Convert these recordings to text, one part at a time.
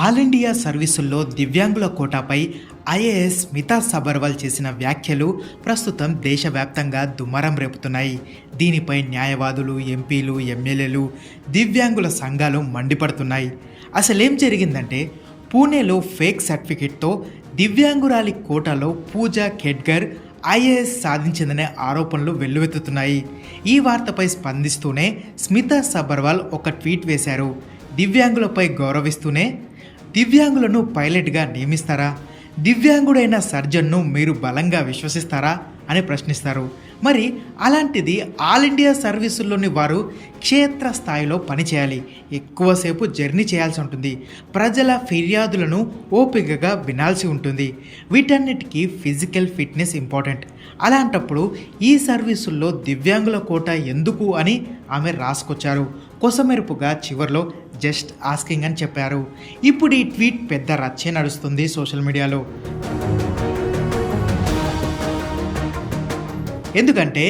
All India సర్వీసుల్లో దివ్యాంగుల కోటాపై IAS Smita Sabharwal చేసిన వ్యాఖ్యలు ప్రస్తుతం దేశవ్యాప్తంగా దుమారం రేపుతున్నాయి. దీనిపై న్యాయవాదులు ఎంపీలు ఎమ్మెల్యేలు దివ్యాంగుల సంఘాలు మండిపడుతున్నాయి. అసలేం జరిగిందంటే పూణేలో ఫేక్ సర్టిఫికెట్తో దివ్యాంగురాలి కోటాలో పూజా ఖెడ్గర్ ఐఏఎస్ సాధించిందనే ఆరోపణలు వెల్లువెత్తుతున్నాయి. ఈ వార్తపై స్పందిస్తూనే స్మితా సబర్వాల్ ఒక ట్వీట్ వేశారు. దివ్యాంగులపై గౌరవిస్తూనే దివ్యాంగులను పైలట్గా నియమిస్తారా? దివ్యాంగుడైన సర్జన్ను మీరు బలంగా విశ్వసిస్తారా? అని ప్రశ్నిస్తారు. మరి అలాంటిది ఆల్ ఇండియా సర్వీసుల్లోని వారు క్షేత్ర స్థాయిలో పనిచేయాలి. ఎక్కువసేపు జర్నీ చేయాల్సి ఉంటుంది. ప్రజల ఫిర్యాదులను ఓపికగా వినాల్సి ఉంటుంది. వీటన్నిటికీ ఫిజికల్ ఫిట్నెస్ ఇంపార్టెంట్. అలాంటప్పుడు ఈ సర్వీసుల్లో దివ్యాంగుల కోట ఎందుకు అని ఆమె రాసుకొచ్చారు. కొసమెరుపుగా చివర్లో జస్ట్ ఆస్కింగ్ అని చెప్పారు. ఇప్పుడు ఈ ట్వీట్ పెద్ద రచ్చే నడుస్తుంది సోషల్ మీడియాలో. ఎందుకంటే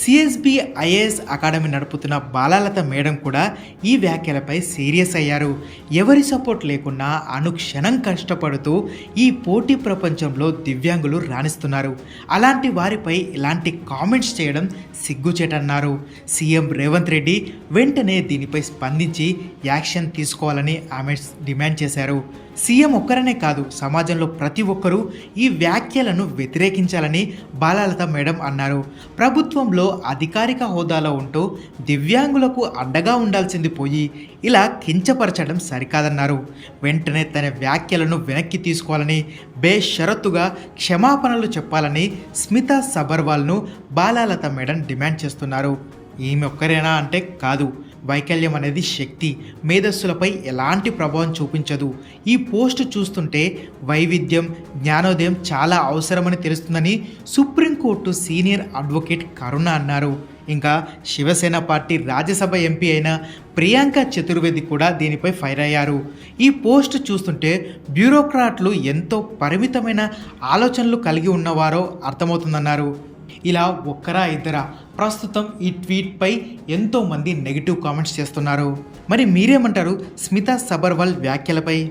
సిఎస్బి ఐఏఎస్ అకాడమీ నడుపుతున్న బాలాలత మేడం కూడా ఈ వ్యాఖ్యలపై సీరియస్ అయ్యారు. ఎవరి సపోర్ట్ లేకున్నా అనుక్షణం కష్టపడుతూ ఈ పోటీ ప్రపంచంలో దివ్యాంగులు రాణిస్తున్నారు. అలాంటి వారిపై ఇలాంటి కామెంట్స్ చేయడం సిగ్గుచేటన్నారు. సీఎం రేవంత్ రెడ్డి వెంటనే దీనిపై స్పందించి యాక్షన్ తీసుకోవాలని ఆమె డిమాండ్ చేశారు. సీఎం ఒక్కరనే కాదు సమాజంలో ప్రతి ఒక్కరూ ఈ వ్యాఖ్యలను వ్యతిరేకించాలని బాలలత మేడం అన్నారు. ప్రభుత్వంలో అధికారిక హోదాలో ఉంటూ దివ్యాంగులకు అడ్డగా ఉండాల్సింది పోయి ఇలా కించపరచడం సరికాదన్నారు. వెంటనే తన వ్యాఖ్యలను వెనక్కి తీసుకోవాలని బేషరతుగా క్షమాపణలు చెప్పాలని స్మితా సబర్వాల్ను బాలాలత మేడం డిమాండ్ చేస్తున్నారు. ఈమె ఒక్కరేనా అంటే కాదు వైకల్యం అనేది శక్తి. మేధస్సులపై ఎలాంటి ప్రభావం చూపించదు. ఈ పోస్ట్ చూస్తుంటే వైవిధ్యం జ్ఞానోదయం చాలా అవసరమని తెలుస్తుందని సుప్రీంకోర్టు సీనియర్ అడ్వకేట్ కరుణ అన్నారు. ఇంకా శివసేన పార్టీ రాజ్యసభ ఎంపీ అయిన ప్రియాంక చతుర్వేది కూడా దీనిపై ఫైర్ అయ్యారు. ఈ పోస్ట్ చూస్తుంటే బ్యూరోక్రాట్లు ఎంతో పరిమితమైన ఆలోచనలు కలిగి ఉన్నవారో అర్థమవుతుందన్నారు. ఇలా ఒక్కరా ఇద్దరా? ప్రస్తుతం ఈ ట్వీట్పై ఎంతోమంది నెగిటివ్ కామెంట్స్ చేస్తున్నారు. మరి మీరేమంటారు? స్మిత సబర్వాల్ వ్యాఖ్యలపై.